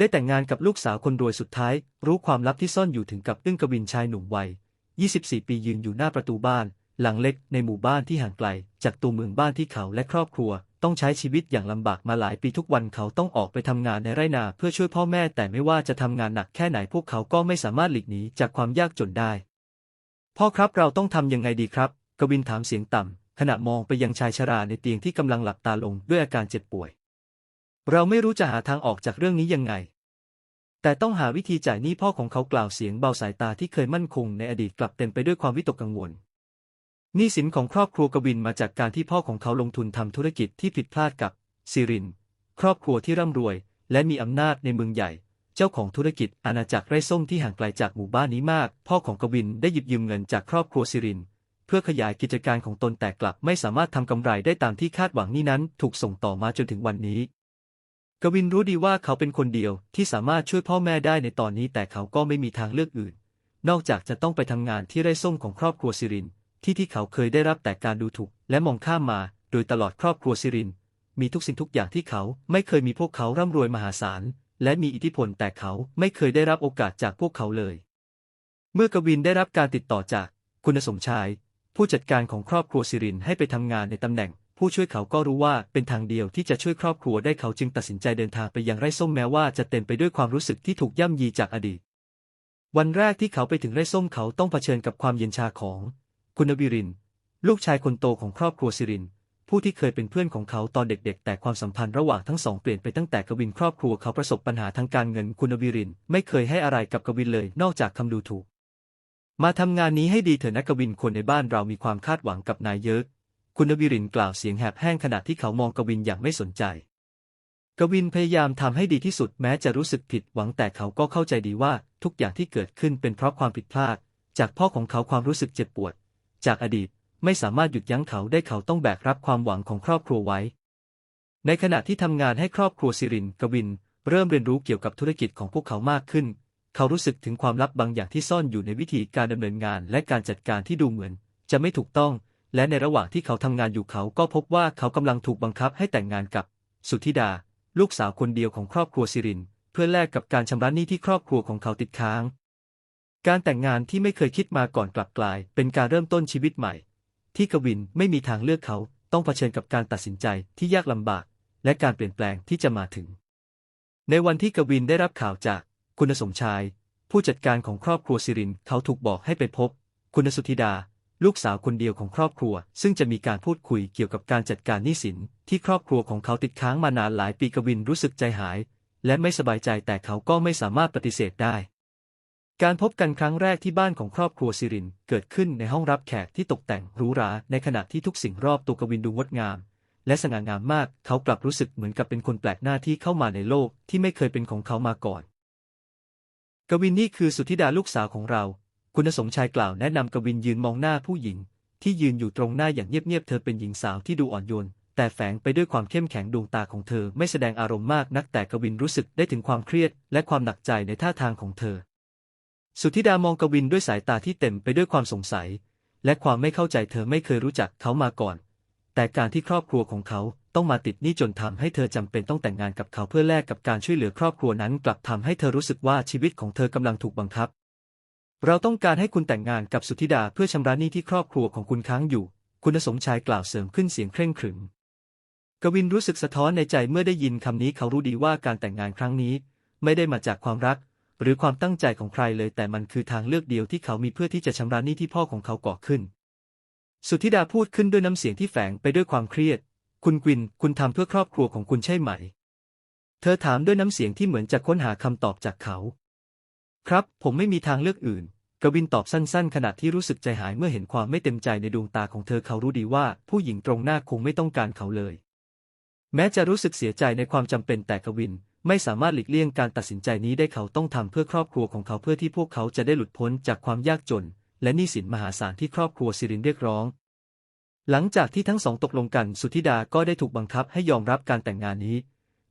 ได้แต่งงานกับลูกสาวคนรวยสุดท้าย รู้ความลับที่ซ่อนอยู่ถึงกับอึ้งกวินชายหนุ่มวัย 24 ปียืนอยู่หน้าประตูบ้าน หลังเล็กในหมู่บ้านที่ห่างไกล จากตัวเมืองบ้านที่เขาและครอบครัว ต้องใช้ชีวิตอย่างลำบากมาหลายปีทุกวันเขาต้องออกไปทำงานในไร่นาเพื่อช่วยพ่อแม่แต่ไม่ว่าจะทำงานหนักแค่ไหนพวกเขาก็ไม่สามารถหลีกหนีจากความยากจนได้ พ่อครับเราต้องทำยังไงดีครับ กวินถามเสียงต่ำขณะมองไปยังชายชราในเตียงที่กำลังหลับตาลงด้วยอาการเจ็บป่วย เราไม่รู้จะหาทางออกจากเรื่องนี้ยังไง แต่ต้องหาวิธีจ่ายหนี้พ่อของเขากล่าวเสียงเบาสายตาที่เคยมั่นคงในอดีตกลับเต็มไปด้วยความวิตกกังวลหนี้สินของครอบครัวกวินมาจากการที่พ่อของเขาลงทุนทำธุรกิจที่ผิดพลาดกับซิริน ครอบครัวที่ร่ำรวย และมีอำนาจในเมืองใหญ่ เจ้าของธุรกิจอาณาจักรไร่ส้มที่ห่างไกลจากหมู่บ้านนี้มาก พ่อของกวินได้หยิบยืมเงินจากครอบครัวซิริน เพื่อขยายกิจการของตนแต่กลับไม่สามารถทำกำไรได้ตามที่คาดหวังนี้นั้น ถูกส่งต่อมาจนถึงวันนี้ กวินรู้ดีว่าเขาเป็นคนเดียวที่สามารถช่วยพ่อแม่ได้ในตอนนี้แต่เขาก็ไม่มีทางเลือกอื่น นอกจากจะต้องไปทำงานที่ไร่ส้มของครอบครัวซิริน ที่ที่เขาเคยได้รับแต่การดูถูก และมองข้ามมา โดยตลอดครอบครัวซิริน มีทุกสิ่งทุกอย่างที่เขาไม่เคยมีพวกเขาร่ำรวยมหาศาล และมีอิทธิพลแต่เขาไม่เคยได้รับโอกาสจากพวกเขาเลย เมื่อกวินได้รับการติดต่อจากคุณสมชาย ผู้จัดการของครอบครัวซิรินให้ไปทำงานในตำแหน่ง ผู้ช่วยเขาก็รู้ว่าเป็นทางเดียวที่จะช่วยครอบครัวได้เขาจึงตัดสินใจเดินทางไปยังไร่ส้มแม้ว่าจะเต็มไปด้วยความรู้สึกที่ถูกย่ำยีจากอดีต วันแรกที่เขาไปถึงไร่ส้มเขาต้องเผชิญกับความเย็นชาของ คุณวิริน ลูกชายคนโตของครอบครัวซิริน ผู้ที่เคยเป็นเพื่อนของเขาตอนเด็กๆ แต่ความสัมพันธ์ระหว่างทั้งสองเปลี่ยนไปตั้งแต่กวินครอบครัวเขาประสบปัญหาทางการเงินคุณวิรินไม่เคยให้อะไรกับกวินเลย นอกจากคำดูถูกมาทำงานนี้ให้ดีเถอะนะกวินคนในบ้านเรามีความคาดหวังกับนายเยอะ คุณวิรินกล่าวเสียงแหบแห้งขณะที่เขามองกวินอย่างไม่สนใจ กวินพยายามทำให้ดีที่สุดแม้จะรู้สึกผิดหวังแต่เขาก็เข้าใจดีว่าทุกอย่างที่เกิดขึ้นเป็นเพราะความผิดพลาด จากพ่อของเขาความรู้สึกเจ็บปวด จากอดีตไม่สามารถหยุดยั้งเขาได้เขาต้องแบกรับความหวังของครอบครัวไว้ ในขณะที่ทำงานให้ครอบครัวซิรินกวิน เริ่มเรียนรู้เกี่ยวกับธุรกิจของพวกเขามากขึ้น เขารู้สึกถึงความลับบางอย่างที่ซ่อนอยู่ในวิธีการดำเนินงานและการจัดการที่ดูเหมือน จะไม่ถูกต้อง และในระหว่างที่เขาทำงานอยู่เขาก็พบว่าเขากำลังถูกบังคับให้แต่งงานกับ สุธิดา ลูกสาวคนเดียวของครอบครัวซิริน เพื่อแลกกับการชำระหนี้ที่ครอบครัวของเขาติดค้าง การแต่งงานที่ไม่เคยคิดมาก่อนกลับกลาย เป็นการเริ่มต้นชีวิตใหม่ ที่กวินไม่มีทางเลือกเขาต้องเผชิญกับการตัดสินใจที่ยากลำบาก และการเปลี่ยนแปลงที่จะมาถึง ในวันที่กวินได้รับข่าวจากคุณสมชาย ผู้จัดการของครอบครัวซิรินเขาถูกบอกให้ไปพบ คุณสุธิดา ลูกสาวคนเดียวของครอบครัว ซึ่งจะมีการพูดคุยเกี่ยวกับการจัดการหนี้สิน ที่ครอบครัวของเขาติดค้างมานานหลายปีกวินรู้สึกใจหาย และไม่สบายใจแต่เขาก็ไม่สามารถปฏิเสธได้ การพบกันครั้งแรกที่บ้านของครอบครัวซิรินเกิดขึ้นในห้องรับแขกที่ตกแต่งหรูหราในขณะที่ทุกสิ่งรอบตัวกวินดูงดงาม และสง่างามมาก เขากลับรู้สึกเหมือนกับเป็นคนแปลกหน้าที่เข้ามาในโลกที่ไม่เคยเป็นของเขามาก่อน กวินนี่คือสุธิดาลูกสาวของเรา คุณสมชายกล่าวแนะนำกวินยืนมองหน้าผู้หญิง ที่ยืนอยู่ตรงหน้าอย่างเงียบๆเธอเป็นหญิงสาวที่ดูอ่อนโยน แต่แฝงไปด้วยความเข้มแข็งดวงตาของเธอไม่แสดงอารมณ์มากนักแต่กวินรู้สึกได้ถึงความเครียด และความหนักใจในท่าทางของเธอ สุธิดามองกวินด้วยสายตาที่เต็มไปด้วยความสงสัย และความไม่เข้าใจเธอไม่เคยรู้จักเขามาก่อน แต่การที่ครอบครัวของเขาต้องมาติดหนี้จนทำให้เธอจำเป็นต้องแต่งงานกับเขาเพื่อแลกกับการช่วยเหลือครอบครัวนั้น กลับทำให้เธอรู้สึกว่าชีวิตของเธอกำลังถูกบังคับ เราต้องการให้คุณแต่งงานกับสุธิดาเพื่อชำระหนี้ที่ครอบครัวของคุณค้างอยู่ คุณสมชายกล่าวเสริมขึ้นเสียงเคร่งขรึม กวินรู้สึกสะท้อนในใจเมื่อได้ยินคำนี้เขารู้ดีว่าการแต่งงานครั้งนี้ ไม่ได้มาจากความรัก หรือความตั้งใจของใครเลยแต่มันคือทางเลือกเดียวที่เขามีเพื่อที่จะชำระหนี้ที่พ่อของเขาก่อขึ้น สุธิดาพูดขึ้นด้วยน้ำเสียงที่แฝงไปด้วยความเครียด คุณกวิน คุณทำเพื่อครอบครัวของคุณใช่ไหม เธอถามด้วยน้ำเสียงที่เหมือนจะค้นหาคำตอบจากเขา ครับ ผมไม่มีทางเลือกอื่น กวินตอบสั้นๆ ขณะที่รู้สึกใจหายเมื่อเห็นความไม่เต็มใจในดวงตาของเธอเขารู้ดีว่า ผู้หญิงตรงหน้าคงไม่ต้องการเขาเลย แม้จะรู้สึกเสียใจในความจำเป็นแต่กวินไม่สามารถหลีกเลี่ยงการตัดสินใจนี้ได้เขาต้องทำเพื่อครอบครัวของเขาเพื่อที่พวกเขาจะได้หลุดพ้นจากความยากจน และหนี้สินมหาศาลที่ครอบครัวซิรินเรียกร้อง หลังจากที่ทั้งสองตกลงกันสุธิดาก็ได้ถูกบังคับให้ยอมรับการแต่งงานนี้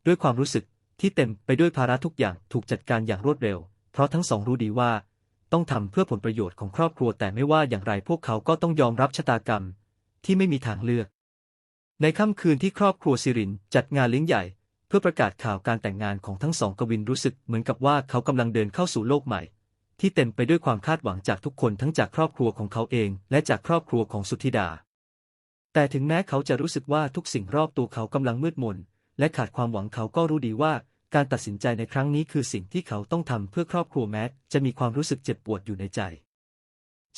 ด้วยความรู้สึกที่เต็มไปด้วยภาระทุกอย่างถูกจัดการอย่างรวดเร็ว ราะทั้งสองรู้ดีว่า ต้องทำเพื่อผลประโยชน์ของครอบครัวแต่ไม่ว่าอย่างไรพวกเขาก็ต้องยอมรับชะตากรรม ที่ไม่มีทางเลือก ในค่ำคืนที่ครอบครัวซิรินจัดงานเลี้ยงใหญ่ เพื่อประกาศข่าวการแต่งงานของทั้งสองกวินรู้สึกเหมือนกับว่าเขากำลังเดินเข้าสู่โลกใหม่ ที่เต็มไปด้วยความคาดหวังจากทุกคนทั้งจากครอบครัวของเขาเอง และจากครอบครัวของสุธิดา แต่ถึงแม้เขาจะรู้สึกว่าทุกสิ่งรอบตัวเขากำลังมืดมนและขาดความหวังเขาก็รู้ดีว่า การตัดสินใจในครั้งนี้คือสิ่งที่เขาต้องทำเพื่อครอบครัวแม้จะมีความรู้สึกเจ็บปวดอยู่ในใจ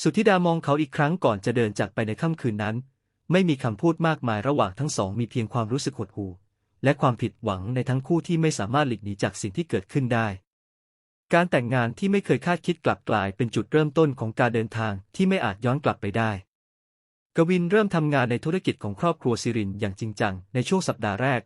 สุธิดามองเขาอีกครั้งก่อนจะเดินจากไปในค่ำคืนนั้น ไม่มีคำพูดมากมายระหว่างทั้งสองมีเพียงความรู้สึกหดหู่และความผิดหวังในทั้งคู่ที่ไม่สามารถหลีกหนีจากสิ่งที่เกิดขึ้นได้ การแต่งงานที่ไม่เคยคาดคิดกลับกลายเป็นจุดเริ่มต้นของการเดินทางที่ไม่อาจย้อนกลับไปได้กวินเริ่มทำงานในธุรกิจของครอบครัวซิรินอย่างจริงจังในช่วงสัปดาห์แรก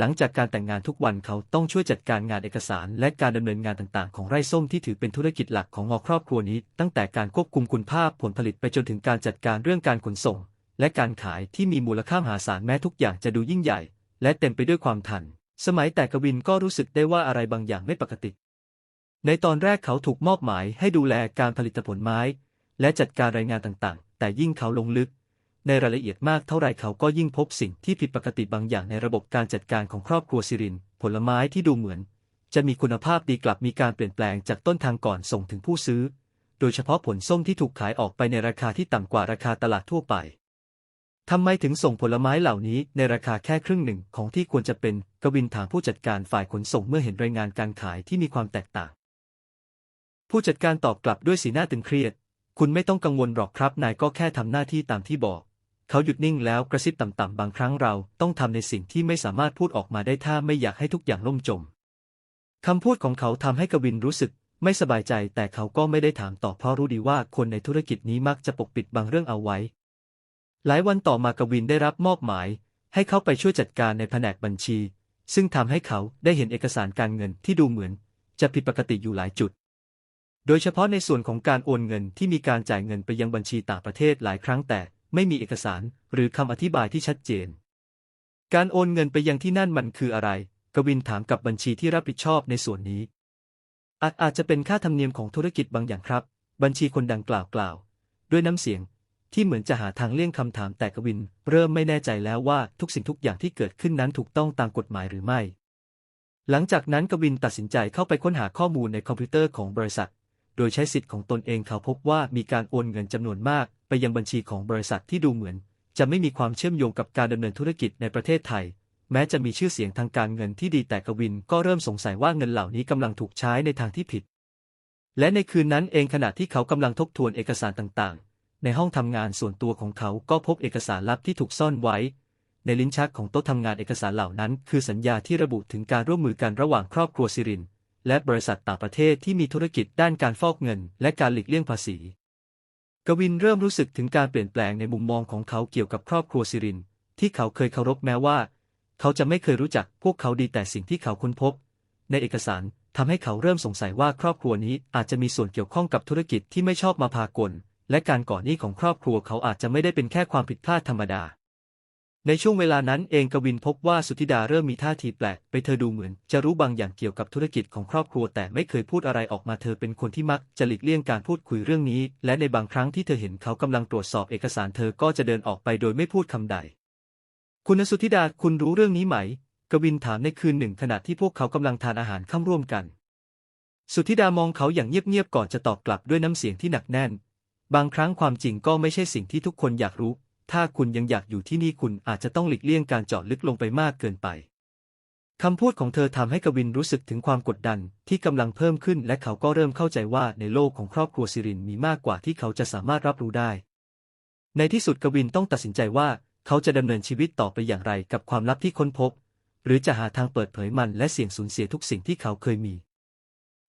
หลังจากการแต่งงานทุกวันเขาต้องช่วยจัดการงานเอกสาร และการดำเนินงานต่างๆ ของไร่ส้มที่ถือเป็นธุรกิจหลักของงอครอบครัวนี้ ตั้งแต่การควบคุมคุณภาพผลผลิตไปจนถึงการจัดการเรื่องการขนส่ง และการขายที่มีมูลค่ามหาศาลแม้ทุกอย่างจะดูยิ่งใหญ่ และเต็มไปด้วยความทัน สมัยแต่กวินก็รู้สึกได้ว่าอะไรบางอย่างไม่ปกติ ในตอนแรกเขาถูกมอบหมายให้ดูแลการผลิตผลไม้ และจัดการรายงานต่างๆ แต่ยิ่งเขาลงลึก ในรายละเอียดมากเท่าไรเขาก็ยิ่งพบสิ่งที่ผิดปกติบางอย่างในระบบการจัดการของครอบครัวซิริน ผลไม้ที่ดูเหมือน จะมีคุณภาพดีกลับมีการเปลี่ยนแปลงจากต้นทางก่อนส่งถึงผู้ซื้อ โดยเฉพาะผลส้มที่ถูกขายออกไปในราคาที่ต่ำกว่าราคาตลาดทั่วไปทำไมถึงส่งผลไม้เหล่านี้ในราคาแค่ครึ่งหนึ่งของที่ควรจะเป็นกวินถามผู้จัดการฝ่ายขนส่งเมื่อเห็นรายงานการขายที่มีความแตกต่าง ผู้จัดการตอบกลับด้วยสีหน้าตึงเครียด คุณไม่ต้องกังวลหรอกครับ นายก็แค่ทำหน้าที่ตามที่บอก เขาหยุดนิ่งแล้วกระซิบต่ำๆบางครั้งเราต้องทำในสิ่งที่ไม่สามารถพูดออกมาได้ถ้าไม่อยากให้ทุกอย่างล่มจมคำพูดของเขาทำให้กวินรู้สึกไม่สบายใจแต่เขาก็ไม่ได้ถามต่อเพราะรู้ดีว่าคนในธุรกิจนี้มักจะปกปิดบางเรื่องเอาไว้ หลายวันต่อมากวินได้รับมอบหมาย ให้เขาไปช่วยจัดการในแผนกบัญชี ซึ่งทำให้เขาได้เห็นเอกสารการเงินที่ดูเหมือน จะผิดปกติอยู่หลายจุด โดยเฉพาะในส่วนของการโอนเงินที่มีการจ่ายเงินไปยังบัญชีต่างประเทศหลายครั้งแต่ ไม่มีเอกสารหรือคำอธิบายที่ชัดเจน การโอนเงินไปยังที่นั่นมันคืออะไร กวินถามกับบัญชีที่รับผิดชอบในส่วนนี้ อาจอาจจะเป็นค่าธรรมเนียมของธุรกิจบางอย่างครับ บัญชีคนดังกล่าวกล่าว ด้วยน้ำเสียงที่เหมือนจะหาทางเลี่ยงคำถามแต่กวิน เริ่มไม่แน่ใจแล้วว่าทุกสิ่งทุกอย่างที่เกิดขึ้นนั้นถูกต้องตามกฎหมายหรือไม่ หลังจากนั้นกวินตัดสินใจเข้าไปค้นหาข้อมูลในคอมพิวเตอร์ของบริษัท โดยใช้สิทธิ์ของตนเองเขาพบว่ามีการโอนเงินจำนวนมาก ไปยังบัญชีของบริษัทที่ดูเหมือน จะไม่มีความเชื่อมโยงกับการดำเนินธุรกิจในประเทศไทย แม้จะมีชื่อเสียงทางการเงินที่ดีแต่กวินก็เริ่มสงสัยว่าเงินเหล่านี้กำลังถูกใช้ในทางที่ผิด และในคืนนั้นเองขณะที่เขากำลังทบทวนเอกสารต่างๆ ในห้องทำงานส่วนตัวของเขาก็พบเอกสารลับที่ถูกซ่อนไว้ ในลิ้นชักของโต๊ะทำงานเอกสารเหล่านั้น คือสัญญาที่ระบุถึงการร่วมมือกันระหว่างครอบครัวซิรินและบริษัทต่างประเทศที่มีธุรกิจด้านการฟอกเงิน และการหลีกเลี่ยงภาษี กวินเริ่มรู้สึกถึงการเปลี่ยนแปลงในมุมมองของเขาเกี่ยวกับครอบครัวซิริน ที่เขาเคยเคารพแม้ว่า เขาจะไม่เคยรู้จักพวกเขาดีแต่สิ่งที่เขาค้นพบ ในเอกสารทำให้เขาเริ่มสงสัยว่าครอบครัวนี้อาจจะมีส่วนเกี่ยวข้องกับธุรกิจที่ไม่ชอบมาพากล และการก่อหนี้ของครอบครัวเขาอาจจะไม่ได้เป็นแค่ความผิดพลาดธรรมดา ในช่วงเวลานั้นเองกวินพบว่าสุธิดาเริ่มมีท่าทีแปลกไปเธอดูเหมือน จะรู้บางอย่างเกี่ยวกับธุรกิจของครอบครัวแต่ไม่เคยพูดอะไรออกมาเธอเป็นคนที่มักจะหลีกเลี่ยงการพูดคุยเรื่องนี้ และในบางครั้งที่เธอเห็นเขากำลังตรวจสอบเอกสารเธอก็จะเดินออกไปโดยไม่พูดคำใด คุณสุธิดาคุณรู้เรื่องนี้ไหม กวินถามในคืนหนึ่งขณะที่พวกเขากำลังทานอาหารค่ำร่วมกัน สุธิดามองเขาอย่างเงียบๆก่อนจะตอบกลับด้วยน้ำเสียงที่หนักแน่น บางครั้งความจริงก็ไม่ใช่สิ่งที่ทุกคนอยากรู้ ถ้าคุณยังอยากอยู่ที่นี่คุณอาจจะต้องหลีกเลี่ยงการเจาะลึกลงไปมากเกินไปคำพูดของเธอทำให้กวินรู้สึกถึงความกดดันที่กำลังเพิ่มขึ้นและเขาก็เริ่มเข้าใจว่าในโลกของครอบครัวซิรินมีมากกว่าที่เขาจะสามารถรับรู้ได้ ในที่สุดกวินต้องตัดสินใจว่าเขาจะดำเนินชีวิตต่อไปอย่างไรกับความลับที่ค้นพบ หรือจะหาทางเปิดเผยมันและเสี่ยงสูญเสียทุกสิ่งที่เขาเคยมี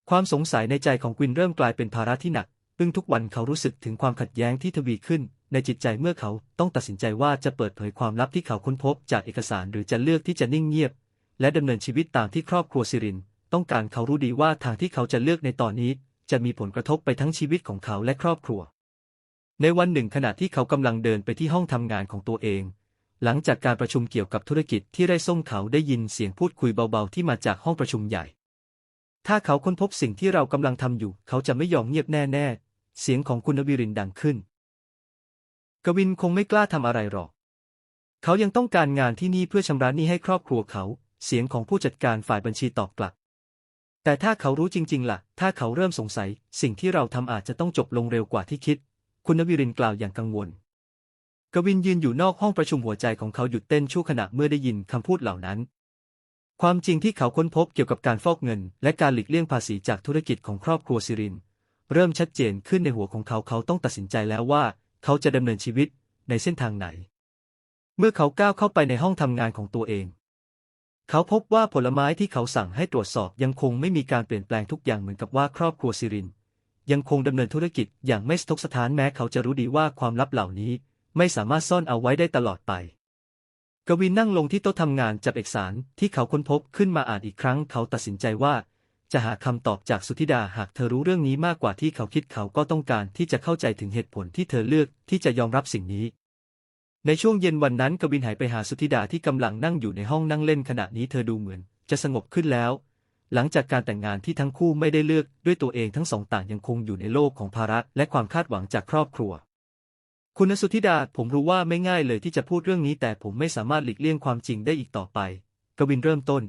ความสงสัยในใจของกวินเริ่มกลายเป็นภาระที่หนักซึ่งทุกวันเขารู้สึกถึงความขัดแย้งที่ทวีขึ้น ในจิตใจเมื่อเขาต้องตัดสินใจว่าจะเปิดเผยความลับที่เขาค้นพบจากเอกสารหรือจะเลือกที่จะนิ่งเงียบ และดำเนินชีวิตตามที่ครอบครัวซิริน ต้องการเขารู้ดีว่าทางที่เขาจะเลือกในตอนนี้ จะมีผลกระทบไปทั้งชีวิตของเขาและครอบครัว ในวันหนึ่งขณะที่เขากำลังเดินไปที่ห้องทำงานของตัวเอง หลังจากการประชุมเกี่ยวกับธุรกิจที่ไร่ส้มเขาได้ยินเสียงพูดคุยเบาๆที่มาจากห้องประชุมใหญ่ ถ้าเขาค้นพบสิ่งที่เรากำลังทำอยู่ เขาจะไม่ยอมเงียบแน่ๆเสียงของคุณนวิรินดังขึ้น กวินคงไม่กล้าทำอะไรหรอก เขายังต้องการงานที่นี่เพื่อชำระหนี้ให้ครอบครัวเขา เสียงของผู้จัดการฝ่ายบัญชีตอบกลับ แต่ถ้าเขารู้จริง ๆล่ะ ถ้าเขาเริ่มสงสัย สิ่งที่เราทำอาจจะต้องจบลงเร็วกว่าที่คิด คุณนวิรินกล่าวอย่างกังวล กวินยืนอยู่นอกห้องประชุมหัวใจของเขาหยุดเต้นชั่วขณะเมื่อได้ยินคำพูดเหล่านั้น ความจริงที่เขาค้นพบเกี่ยวกับการฟอกเงิน และการหลีกเลี่ยงภาษีจากธุรกิจของครอบครัวซิริน เริ่มชัดเจนขึ้นในหัวของเขาเขาต้องตัดสินใจแล้วว่า เขาจะดำเนินชีวิตในเส้นทางไหน เมื่อเขาก้าวเข้าไปในห้องทำงานของตัวเอง เขาพบว่าผลไม้ที่เขาสั่งให้ตรวจสอบยังคงไม่มีการเปลี่ยนแปลงทุกอย่างเหมือนกับว่าครอบครัวซิริน ยังคงดำเนินธุรกิจอย่างไม่สทกสถานแม้เขาจะรู้ดีว่าความลับเหล่านี้ไม่สามารถซ่อนเอาไว้ได้ตลอดไปกวินนั่งลงที่โต๊ะทำงานจับเอกสารที่เขาค้นพบขึ้นมาอ่านอีกครั้ง เขาตัดสินใจว่า จะหาคำตอบจากสุธิดาหากเธอรู้เรื่องนี้มากกว่าที่เขาคิดเขาก็ต้องการที่จะเข้าใจถึงเหตุผลที่เธอเลือกที่จะยอมรับสิ่งนี้ ในช่วงเย็นวันนั้นกวินหายไปหาสุธิดาที่กำลังนั่งอยู่ในห้องนั่งเล่นขณะนี้เธอดูเหมือน จะสงบขึ้นแล้ว หลังจากการแต่งงานที่ทั้งคู่ไม่ได้เลือกด้วยตัวเองทั้งสองต่างยังคงอยู่ในโลกของภาระและความคาดหวังจากครอบครัว คุณสุธิดาผมรู้ว่าไม่ง่ายเลยที่จะพูดเรื่องนี้แต่ผมไม่สามารถหลีกเลี่ยงความจริงได้อีกต่อไป กวินเริ่มต้น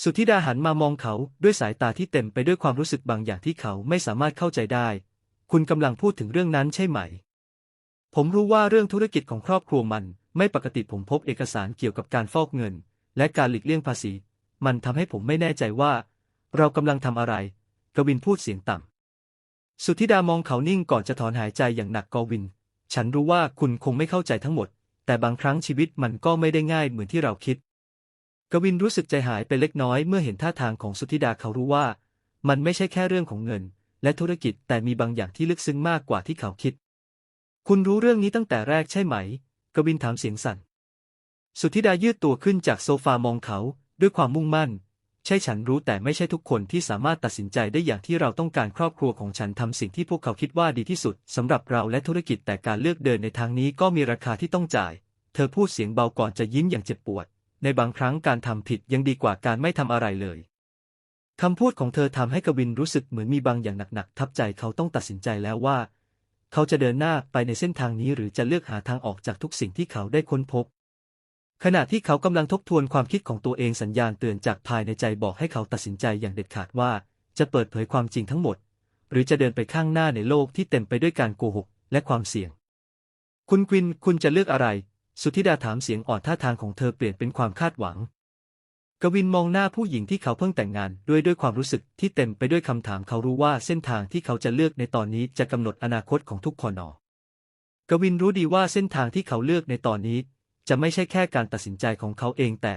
สุธิดาหันมามองเขาด้วยสายตาที่เต็มไปด้วยความรู้สึกบางอย่างที่เขาไม่สามารถเข้าใจได้ คุณกำลังพูดถึงเรื่องนั้นใช่ไหม ผมรู้ว่าเรื่องธุรกิจของครอบครัวมัน ไม่ปกติผมพบเอกสารเกี่ยวกับการฟอกเงิน และการหลีกเลี่ยงภาษี มันทำให้ผมไม่แน่ใจว่า เรากำลังทำอะไร กวินพูดเสียงต่ำ สุธิดามองเขานิ่งก่อนจะถอนหายใจอย่างหนักกวิน ฉันรู้ว่าคุณคงไม่เข้าใจทั้งหมด แต่บางครั้งชีวิตมันก็ไม่ได้ง่ายเหมือนที่เราคิด กวินรู้สึกใจหายไปเล็กน้อยเมื่อเห็นท่าทางของสุธิดาเขารู้ว่า มันไม่ใช่แค่เรื่องของเงิน และธุรกิจแต่มีบางอย่างที่ลึกซึ้งมากกว่าที่เขาคิด คุณรู้เรื่องนี้ตั้งแต่แรกใช่ไหม กวินถามเสียงสั่น สุธิดายืดตัวขึ้นจากโซฟามองเขาด้วยความมุ่งมั่น ใช่ฉันรู้แต่ไม่ใช่ทุกคนที่สามารถตัดสินใจได้อย่างที่เราต้องการครอบครัวของฉันทำสิ่งที่พวกเขาคิดว่าดีที่สุดสำหรับเราและธุรกิจแต่การเลือกเดินในทางนี้ก็มีราคาที่ต้องจ่าย เธอพูดเสียงเบาก่อนจะยิ้มอย่างเจ็บปวด ในบางครั้งการทำผิดยังดีกว่าการไม่ทำอะไรเลยคำพูดของเธอทำให้กวินรู้สึกเหมือนมีบางอย่างหนักๆทับใจเขาต้องตัดสินใจแล้วว่า เขาจะเดินหน้าไปในเส้นทางนี้หรือจะเลือกหาทางออกจากทุกสิ่งที่เขาได้ค้นพบ ขณะที่เขากำลังทบทวนความคิดของตัวเองสัญญาณเตือนจากภายในใจบอกให้เขาตัดสินใจอย่างเด็ดขาดว่า จะเปิดเผยความจริงทั้งหมด หรือจะเดินไปข้างหน้าในโลกที่เต็มไปด้วยการโกหกและความเสี่ยง คุณกวินคุณจะเลือกอะไร สุธิดาถามเสียงอ่อนท่าทางของเธอเปลี่ยนเป็นความคาดหวัง กวินมองหน้าผู้หญิงที่เขาเพิ่งแต่งงานด้วยด้วยความรู้สึกที่เต็มไปด้วยคำถามเขารู้ว่าเส้นทางที่เขาจะเลือกในตอนนี้จะกำหนดอนาคตของทุกคนอ กวินรู้ดีว่าเส้นทางที่เขาเลือกในตอนนี้ จะไม่ใช่แค่การตัดสินใจของเขาเองแต่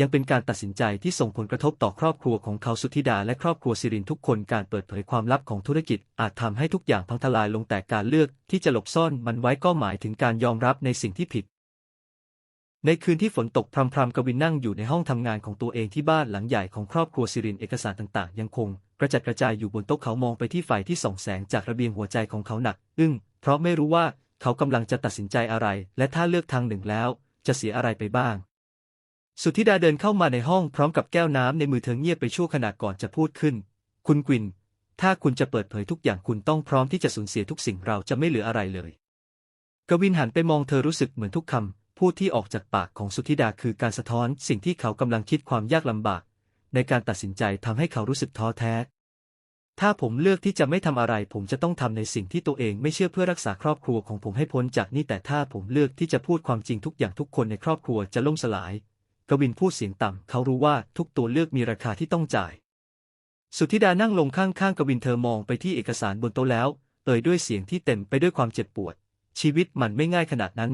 ยังเป็นการตัดสินใจที่ส่งผลกระทบต่อครอบครัวของเขาสุธิดาและครอบครัวสิรินทุกคนการเปิดเผยความลับของธุรกิจ อาจทำให้ทุกอย่างพังทลายลงแต่การเลือกที่จะหลบซ่อนมันไว้ก็หมายถึงการยอมรับในสิ่งที่ผิด ในคืนที่ฝนตกพรำๆกวินนั่งอยู่ในห้องทำงานของตัวเองที่บ้านหลังใหญ่ของครอบครัวสิรินเอกสารต่างๆ ยังคง กระจัดกระจายอยู่บนโต๊ะเขามองไปที่ไฟที่ส่องแสงจากระเบียงหัวใจของเขาหนัก อึ้งเพราะไม่รู้ว่าเขากำลังจะตัดสินใจอะไร และถ้าเลือกทางหนึ่งแล้ว จะเสียอะไรไปบ้าง สุธิดาเดินเข้ามาในห้องพร้อมกับแก้วน้ำในมือเธอเงียบไปชั่วขณะก่อนจะพูดขึ้น คุณกวิน ถ้าคุณจะเปิดเผยทุกอย่างคุณต้องพร้อมที่จะสูญเสียทุกสิ่งเราจะไม่เหลืออะไรเลย กวินหันไปมองเธอรู้สึกเหมือนทุกคำ พูดที่ออกจากปากของสุธิดาคือการสะท้อนสิ่งที่เขากำลังคิดความยากลำบาก ในการตัดสินใจทำให้เขารู้สึกท้อแท้ ถ้าผมเลือกที่จะไม่ทำอะไร ผมจะต้องทำในสิ่งที่ตัวเองไม่เชื่อเพื่อรักษาครอบครัวของผมให้พ้นจากนี่แต่ถ้าผมเลือกที่จะพูดความจริงทุกอย่างทุกคนในครอบครัวจะล่มสลาย กวินพูดเสียงต่ำเขารู้ว่าทุกตัวเลือกมีราคาที่ต้องจ่าย สุธิดานั่งลงข้างๆกวินเธอมองไปที่เอกสารบนโต๊ะแล้ว เอ่ยด้วยเสียงที่เต็มไปด้วยความเจ็บปวดชีวิตมันไม่ง่ายขนาดนั้น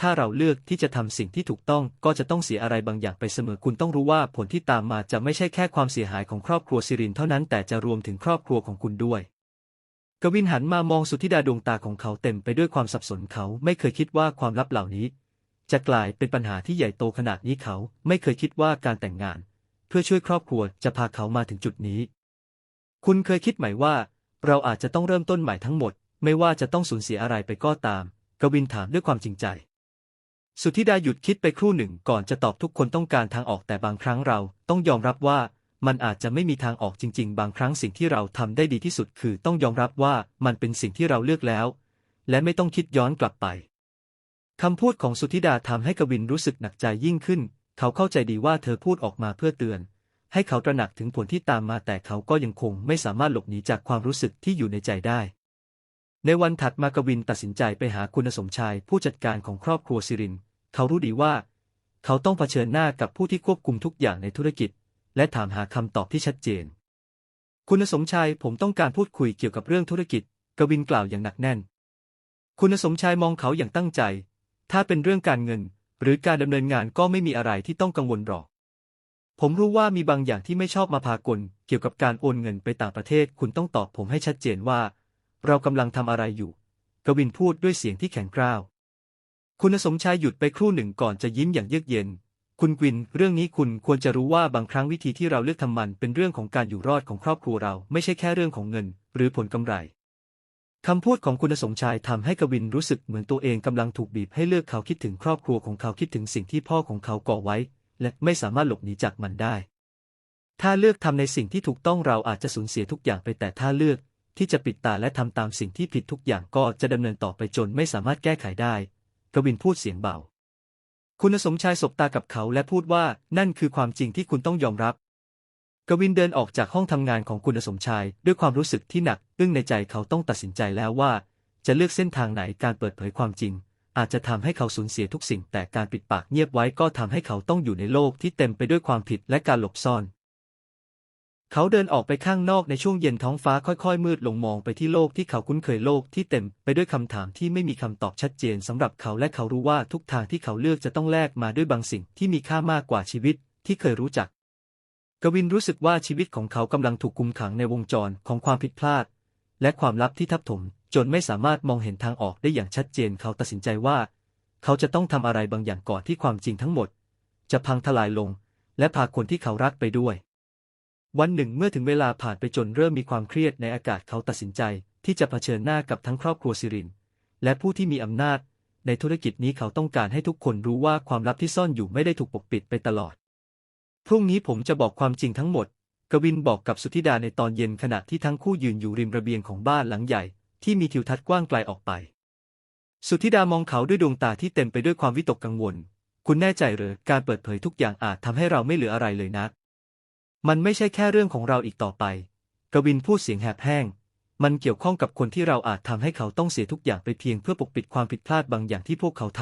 ถ้าเราเลือกที่จะทำสิ่งที่ถูกต้องก็จะต้องเสียอะไรบางอย่างไปเสมอคุณต้องรู้ว่าผลที่ตามมาจะไม่ใช่แค่ความเสียหายของครอบครัวสิรินเท่านั้นแต่จะรวมถึงครอบครัวของคุณด้วยกวินหันมามองสุธิดาดวงตาของเขาเต็มไปด้วยความสับสนเขาไม่เคยคิดว่าความลับเหล่านี้ จะกลายเป็นปัญหาที่ใหญ่โตขนาดนี้เขาไม่เคยคิดว่าการแต่งงาน เพื่อช่วยครอบครัวจะพาเขามาถึงจุดนี้ คุณเคยคิดไหมว่า เราอาจจะต้องเริ่มต้นใหม่ทั้งหมด ไม่ว่าจะต้องสูญเสียอะไรไปก็ตาม กวินถามด้วยความจริงใจ สุธิดาหยุดคิดไปครู่หนึ่งก่อนจะตอบทุกคนต้องการทางออกแต่บางครั้งเราต้องยอมรับว่ามันอาจจะไม่มีทางออกจริง ๆ บางครั้งสิ่งที่เราทำได้ดีที่สุดคือต้องยอมรับว่ามันเป็นสิ่งที่เราเลือกแล้ว และไม่ต้องคิดย้อนกลับไปคำพูดของสุธิดาทำให้กวินรู้สึกหนักใจยิ่งขึ้น เขาเข้าใจดีว่าเธอพูดออกมาเพื่อเตือน ให้เขาตระหนักถึงผลที่ตามมาแต่เขาก็ยังคงไม่สามารถหลบหนีจากความรู้สึกที่อยู่ในใจได้ ในวันถัดมากวินตัดสินใจไปหาคุณสมชายผู้จัดการของครอบครัวสิริน เขารู้ดีว่า เขาต้องเผชิญหน้ากับผู้ที่ควบคุมทุกอย่างในธุรกิจ และถามหาคำตอบที่ชัดเจน คุณสมชายผมต้องการพูดคุยเกี่ยวกับเรื่องธุรกิจ กวินกล่าวอย่างหนักแน่น คุณสมชายมองเขาอย่างตั้งใจ ถ้าเป็นเรื่องการเงิน หรือการดำเนินงานก็ไม่มีอะไรที่ต้องกังวลหรอก ผมรู้ว่ามีบางอย่างที่ไม่ชอบมาพากลเกี่ยวกับการโอนเงินไปต่างประเทศ คุณต้องตอบผมให้ชัดเจนว่า เรากำลังทำอะไรอยู่ กวินพูดด้วยเสียงที่แข็งกร้าว คุณสมชายหยุดไปครู่หนึ่งก่อนจะยิ้มอย่างเยือกเย็น คุณกวิน เรื่องนี้คุณควรจะรู้ว่าบางครั้งวิธีที่เราเลือกทำมันเป็นเรื่องของการอยู่รอดของครอบครัวเรา ไม่ใช่แค่เรื่องของเงิน หรือผลกำไรคำพูดของคุณสมชายทำให้กวินรู้สึกเหมือนตัวเองกำลังถูกบีบให้เลือกเขาคิดถึงครอบครัวของเขาคิดถึงสิ่งที่พ่อของเขาก่อไว้ และไม่สามารถหลบหนีจากมันได้ ถ้าเลือกทำในสิ่งที่ถูกต้องเราอาจจะสูญเสียทุกอย่างไปแต่ถ้าเลือก ที่จะปิดตาและทำตามสิ่งที่ผิดทุกอย่างก็จะดำเนินต่อไปจนไม่สามารถแก้ไขได้ กวินพูดเสียงเบา คุณสมชายสบตากับเขาและพูดว่านั่นคือความจริงที่คุณต้องยอมรับ กวินเดินออกจากห้องทำงานของคุณสมชายด้วยความรู้สึกที่หนักอึ้งในใจเขาต้องตัดสินใจแล้วว่า จะเลือกเส้นทางไหนการเปิดเผยความจริง อาจจะทำให้เขาสูญเสียทุกสิ่ง แต่การปิดปากเงียบไว้ก็ทำให้เขาต้องอยู่ในโลกที่เต็มไปด้วยความผิดและการหลบซ่อน เขาเดินออกไปข้างนอกในช่วงเย็นท้องฟ้าค่อยๆ มืดลงมองไปที่โลกที่เขาคุ้นเคยโลกที่เต็มไปด้วยคำถามที่ไม่มีคำตอบชัดเจนสำหรับเขาและเขารู้ว่าทุกทางที่เขาเลือกจะต้องแลกมาด้วยบางสิ่งที่มีค่ามากกว่าชีวิตที่เคยรู้จัก กวินรู้สึกว่าชีวิตของเขากำลังถูกคุมขังในวงจรของความผิดพลาด และความลับที่ทับถม จนไม่สามารถมองเห็นทางออกได้อย่างชัดเจนเขาตัดสินใจว่า เขาจะต้องทำอะไรบางอย่างก่อนที่ความจริงทั้งหมด จะพังทลายลง และพาคนที่เขารักไปด้วย วันหนึ่งเมื่อถึงเวลาผ่านไปจนเริ่มมีความเครียดในอากาศเขาตัดสินใจ ที่จะเผชิญหน้ากับทั้งครอบครัวสิริน และผู้ที่มีอำนาจ ในธุรกิจนี้เขาต้องการให้ทุกคนรู้ว่าความลับที่ซ่อนอยู่ไม่ได้ถูกปกปิดไปตลอด พรุ่งนี้ผมจะบอกความจริงทั้งหมด กวินบอกกับสุธิดาในตอนเย็นขณะที่ทั้งคู่ยืนอยู่ริมระเบียงของบ้านหลังใหญ่ ที่มีทิวทัศน์กว้างไกลออกไป สุธิดามองเขาด้วยดวงตาที่เต็มไปด้วยความวิตกกังวล คุณแน่ใจหรือการเปิดเผยทุกอย่างอาจทำให้เราไม่เหลืออะไรเลยนะ มันไม่ใช่แค่เรื่องของเราอีกต่อไป กวินพูดเสียงแหบแห้ง มันเกี่ยวข้องกับคนที่เราอาจทำให้เขาต้องเสียทุกอย่างไปเพียงเพื่อปกปิดความผิดพลาดบางอย่างที่พวกเขาท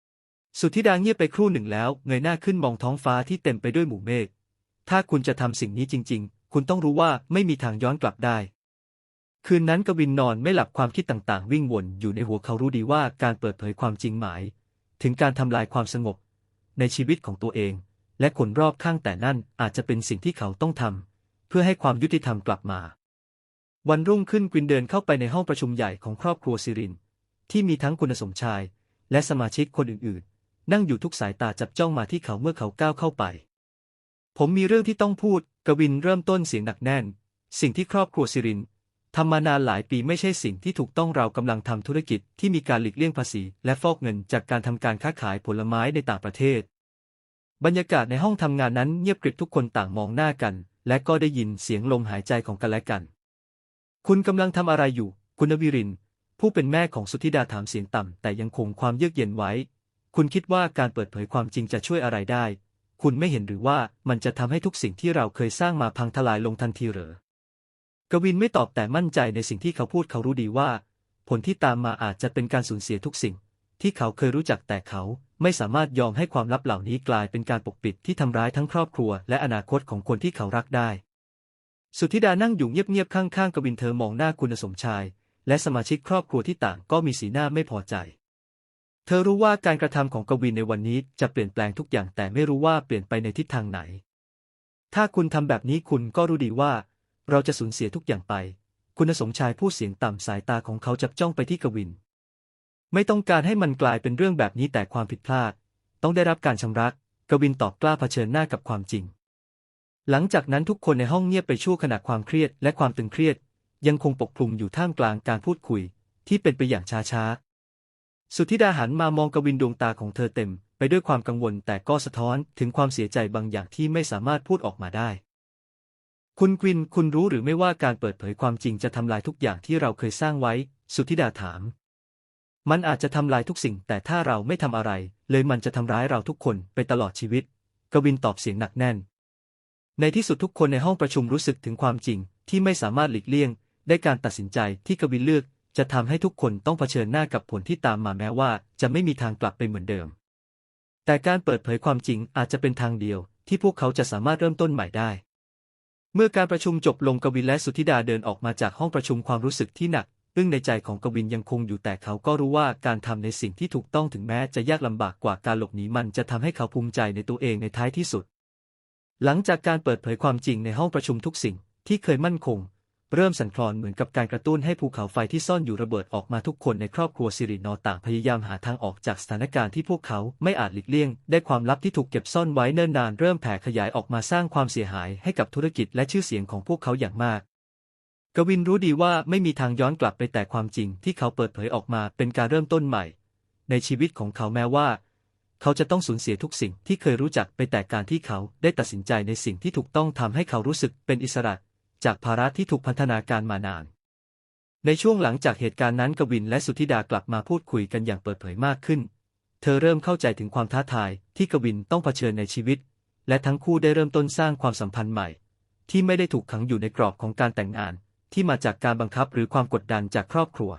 ำสุธิดาเงียบไปครู่หนึ่งแล้ว เงยหน้าขึ้นมองท้องฟ้าที่เต็มไปด้วยหมู่เมฆ ถ้าคุณจะทำสิ่งนี้จริง ๆ คุณต้องรู้ว่าไม่มีทางย้อนกลับได้ คืนนั้นกวินนอนไม่หลับความคิดต่างๆ วิ่งวนอยู่ในหัวเขารู้ดีว่าการเปิดเผยความจริงหมาย ถึงการทำลายความสงบ ในชีวิตของตัวเอง และคนรอบข้างแต่นั่นอาจจะเป็นสิ่งที่เขาต้องทำเพื่อให้ความยุติธรรมกลับมา วันรุ่งขึ้นกวินเดินเข้าไปในห้องประชุมใหญ่ของครอบครัวซิริน ที่มีทั้งคุณสมชาย และสมาชิกคนอื่นๆ นั่งอยู่ทุกสายตาจับจ้องมาที่เขาเมื่อเขาก้าวเข้าไป ผมมีเรื่องที่ต้องพูด กวินเริ่มต้นเสียงหนักแน่น สิ่งที่ครอบครัวซิรินทำมานานหลายปีไม่ใช่สิ่งที่ถูกต้องเรากำลังทำธุรกิจที่มีการหลีกเลี่ยงภาษี และฟอกเงินจากการทำการค้าขายผลไม้ในต่างประเทศ บรรยากาศในห้องทำงานนั้นเงียบกริบทุกคนต่างมองหน้ากัน และก็ได้ยินเสียงลมหายใจของกันและกัน คุณกำลังทำอะไรอยู่ คุณวิริน ผู้เป็นแม่ของสุธิดาถามเสียงต่ำแต่ยังคงความเยือกเย็นไว้ คุณคิดว่าการเปิดเผยความจริงจะช่วยอะไรได้ คุณไม่เห็นหรือว่ามันจะทำให้ทุกสิ่งที่เราเคยสร้างมาพังทลายลงทันทีหรอกวินไม่ตอบแต่มั่นใจในสิ่งที่เขาพูดเขารู้ดีว่า ผลที่ตามมาอาจจะเป็นการสูญเสียทุกสิ่ง ที่เขาเคยรู้จักแต่เขา ไม่สามารถยอมให้ความลับเหล่านี้กลายเป็นการปกปิดที่ทำร้ายทั้งครอบครัวและอนาคตของคนที่เขารักได้ สุธิดานั่งอยู่เงียบๆข้างๆกวินเธอมองหน้าคุณสมชาย และสมาชิกครอบครัวที่ต่างก็มีสีหน้าไม่พอใจ เธอรู้ว่าการกระทำของกวินในวันนี้จะเปลี่ยนแปลงทุกอย่างแต่ไม่รู้ว่าเปลี่ยนไปในทิศทางไหน ถ้าคุณทำแบบนี้คุณก็รู้ดีว่า เราจะสูญเสียทุกอย่างไป คุณสมชายพูดเสียงต่ำสายตาของเขาจับจ้องไปที่กวิน ไม่ต้องการให้มันกลายเป็นเรื่องแบบนี้แต่ความผิดพลาด ต้องได้รับการชำระกวินตอบกล้าเผชิญหน้ากับความจริง หลังจากนั้นทุกคนในห้องเงียบไปชั่วขณะความเครียดและความตึงเครียด ยังคงปกคลุมอยู่ท่ามกลางการพูดคุย ที่เป็นไปอย่างช้าๆ สุธิดาหันมามองกวินดวงตาของเธอเต็ม ไปด้วยความกังวลแต่ก็สะท้อนถึงความเสียใจบางอย่างที่ไม่สามารถพูดออกมาได้ คุณกวินคุณรู้หรือไม่ว่าการเปิดเผยความจริงจะทำลายทุกอย่างที่เราเคยสร้างไว้ สุธิดาถาม มันอาจจะทำลายทุกสิ่ง แต่ถ้าเราไม่ทำอะไร เลยมันจะทำร้ายเราทุกคนไปตลอดชีวิต กวินตอบเสียงหนักแน่น ในที่สุดทุกคนในห้องประชุมรู้สึกถึงความจริง ที่ไม่สามารถหลีกเลี่ยง ได้การตัดสินใจที่กวินเลือก จะทำให้ทุกคนต้องเผชิญหน้ากับผลที่ตามมาแม้ว่าจะไม่มีทางกลับไปเหมือนเดิม แต่การเปิดเผยความจริงอาจจะเป็นทางเดียว ที่พวกเขาจะสามารถเริ่มต้นใหม่ได้เมื่อการประชุมจบลงกวินและสุธิดาเดินออกมาจากห้องประชุมความรู้สึกที่หนัก อึ้งในใจของกวินยังคงอยู่แต่เขาก็รู้ว่าการทำในสิ่งที่ถูกต้องถึงแม้จะยากลำบากกว่าการหลบหนีมันจะทำให้เขาภูมิใจในตัวเองในท้ายที่สุด หลังจากการเปิดเผยความจริงในห้องประชุมทุกสิ่งที่เคยมั่นคง เริ่มสั่นคลอนเหมือนกับการกระตุ้นให้ภูเขาไฟที่ซ่อนอยู่ระเบิดออกมาทุกคนในครอบครัวสิรินอต่างพยายามหาทางออกจากสถานการณ์ที่พวกเขาไม่อาจหลีกเลี่ยง ได้ความลับที่ถูกเก็บซ่อนไว้เนิ่นนานเริ่มแผ่ขยายออกมาสร้างความเสียหายให้กับธุรกิจและชื่อเสียงของพวกเขาอย่างมาก กวินรู้ดีว่าไม่มีทางย้อนกลับไปแต่ความจริงที่เขาเปิดเผยออกมาเป็นการเริ่มต้นใหม่ ในชีวิตของเขาแม้ว่า เขาจะต้องสูญเสียทุกสิ่งที่เคยรู้จักไปแต่การที่เขาได้ตัดสินใจในสิ่งที่ถูกต้องทำให้เขารู้สึกเป็นอิสระ จากภาระที่ถูกพันธนาการมานาน ในช่วงหลังจากเหตุการณ์นั้นกวินและสุธิดากลับมาพูดคุยกันอย่างเปิดเผยมากขึ้น เธอเริ่มเข้าใจถึงความท้าทายที่กวินต้องเผชิญในชีวิต และทั้งคู่ได้เริ่มต้นสร้างความสัมพันธ์ใหม่ ที่ไม่ได้ถูกขังอยู่ในกรอบของการแต่งงาน ที่มาจากการบังคับหรือความกดดันจากครอบครัว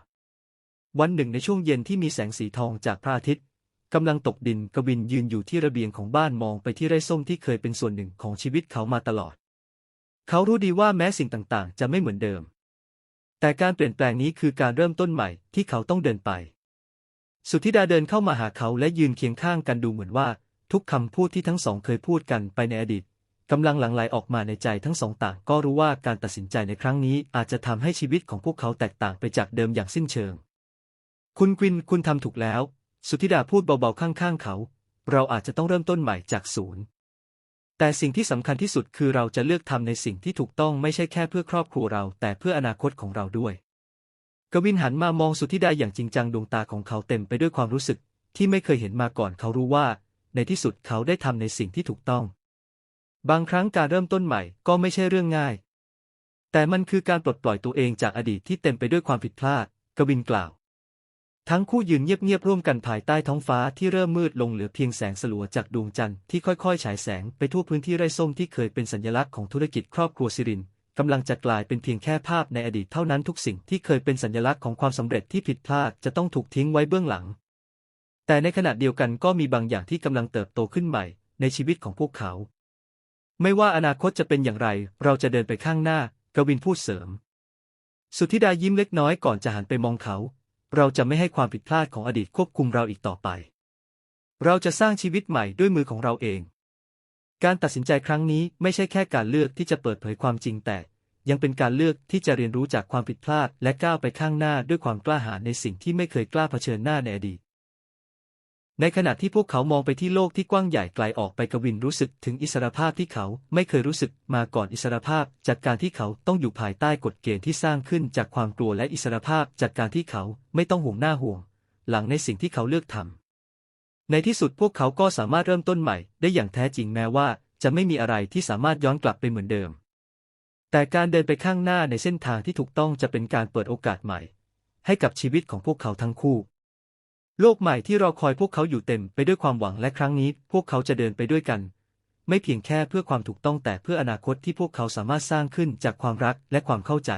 วันหนึ่งในช่วงเย็นที่มีแสงสีทองจากพระอาทิตย์กำลังตกดินกวินยืนอยู่ที่ระเบียงของบ้านมองไปที่ไร่ส้มที่เคยเป็นส่วนหนึ่งของชีวิตเขามาตลอด เขารู้ดีว่าแม้สิ่งต่างๆ จะไม่เหมือนเดิม แต่การเปลี่ยนแปลงนี้คือการเริ่มต้นใหม่ที่เขาต้องเดินไป สุธิดาเดินเข้ามาหาเขาและยืนเคียงข้างกันดูเหมือนว่า ทุกคำพูดที่ทั้งสองเคยพูดกันไปในอดีต กำลังหลั่งไหลออกมาในใจทั้งสองต่างก็รู้ว่าการตัดสินใจในครั้งนี้อาจจะทำให้ชีวิตของพวกเขาแตกต่างไปจากเดิมอย่างสิ้นเชิง คุณกวินคุณทำถูกแล้ว สุธิดาพูดเบาๆข้างๆเขา เราอาจจะต้องเริ่มต้นใหม่จากศูนย์ แต่สิ่งที่สำคัญที่สุดคือเราจะเลือกทำในสิ่งที่ถูกต้องไม่ใช่แค่เพื่อครอบครัวเรา แต่เพื่ออนาคตของเราด้วย กวินหันมามองสุธิดาอย่างจริงจังดวงตาของเขาเต็มไปด้วยความรู้สึกที่ไม่เคยเห็นมาก่อนเขารู้ว่า ในที่สุดเขาได้ทำในสิ่งที่ถูกต้อง บางครั้งการเริ่มต้นใหม่ก็ไม่ใช่เรื่องง่าย แต่มันคือการปลดปล่อยตัวเองจากอดีตที่เต็มไปด้วยความผิดพลาด กวินกล่าว ทั้งคู่ยืนเงียบๆร่วมกันภายใต้ท้องฟ้าที่เริ่มมืดลงเหลือเพียงแสงสลัวจากดวงจันทร์ที่ค่อยๆ ฉายแสงไปทั่วพื้นที่ไร่ส้มที่เคยเป็นสัญลักษณ์ของธุรกิจครอบครัวสิรินกำลังจะกลายเป็นเพียงแค่ภาพในอดีตเท่านั้นทุกสิ่งที่เคยเป็นสัญลักษณ์ของความสำเร็จที่ผิดพลาดจะต้องถูกทิ้งไว้เบื้องหลัง แต่ในขณะเดียวกันก็มีบางอย่างที่กำลังเติบโตขึ้นใหม่ในชีวิตของพวกเขา ไม่ว่าอนาคตจะเป็นอย่างไร เราจะเดินไปข้างหน้า กวินพูดเสริม สุธิดายิ้มเล็กน้อยก่อนจะหันไปมองเขา เราจะไม่ให้ความผิดพลาดของอดีตควบคุมเราอีกต่อไป เราจะสร้างชีวิตใหม่ด้วยมือของเราเอง การตัดสินใจครั้งนี้ไม่ใช่แค่การเลือกที่จะเปิดเผยความจริงแต่ ยังเป็นการเลือกที่จะเรียนรู้จากความผิดพลาด และก้าวไปข้างหน้าด้วยความกล้าหาญในสิ่งที่ไม่เคยกล้าเผชิญหน้าในอดีต ในขณะที่พวกเขามองไปที่โลกที่กว้างใหญ่ไกลออกไปกวินรู้สึกถึงอิสรภาพที่เขาไม่เคยรู้สึกมาก่อนอิสรภาพ จากการที่เขาต้องอยู่ภายใต้กฎเกณฑ์ที่สร้างขึ้นจากความกลัวและอิสรภาพ จากการที่เขาไม่ต้องห่วงหน้าห่วง หลังในสิ่งที่เขาเลือกทำในที่สุดพวกเขาก็สามารถเริ่มต้นใหม่ได้อย่างแท้จริงแม้ว่า จะไม่มีอะไรที่สามารถย้อนกลับไปเหมือนเดิม แต่การเดินไปข้างหน้าในเส้นทางที่ถูกต้องจะเป็นการเปิดโอกาสใหม่ ให้กับชีวิตของพวกเขาทั้งคู่ โลกใหม่ที่รอคอยพวกเขาอยู่เต็มไปด้วยความหวังและครั้งนี้พวกเขาจะเดินไปด้วยกัน ไม่เพียงแค่เพื่อความถูกต้องแต่เพื่ออนาคตที่พวกเขาสามารถสร้างขึ้นจากความรักและความเข้าใจ